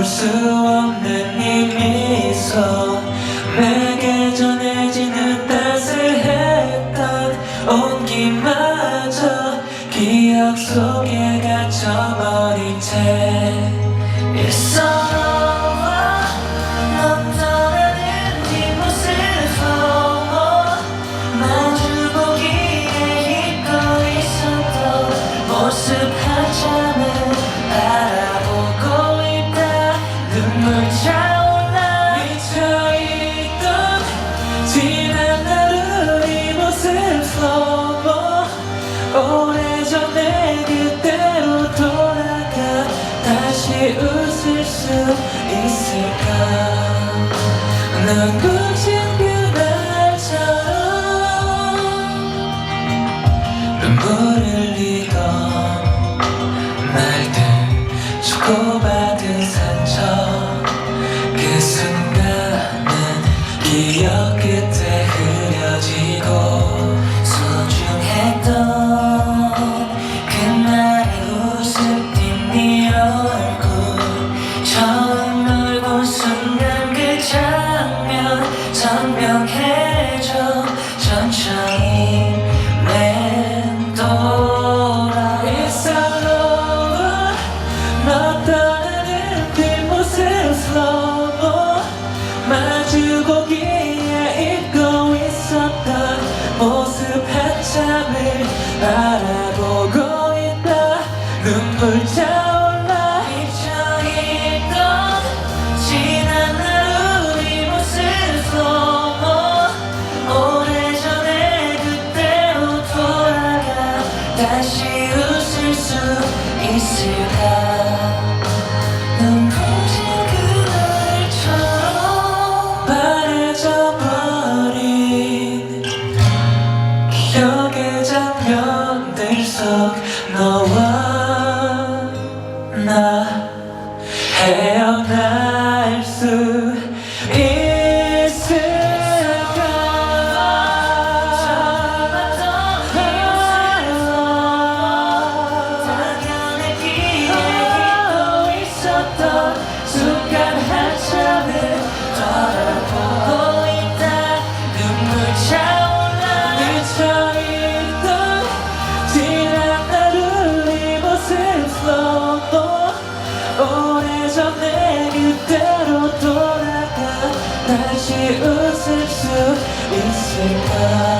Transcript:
볼 수 없는 이 미소 내게 전해지는 따스했던 온기마저 기억 속에 갇혀버린 채 오래전에 그때로 돌아가 다시 웃을 수 있을까? 눈부신 그날처럼 눈물을 흘리던 날들 주고받은 상처 그 순간은 기억 한참을 바라보고 있다. 눈물 차올라 미쳐있던 지난 하루 이 모습 slow 오래전에 그때로 돌아가 다시 웃을 수 있을까 웃을 수 있을까? 눈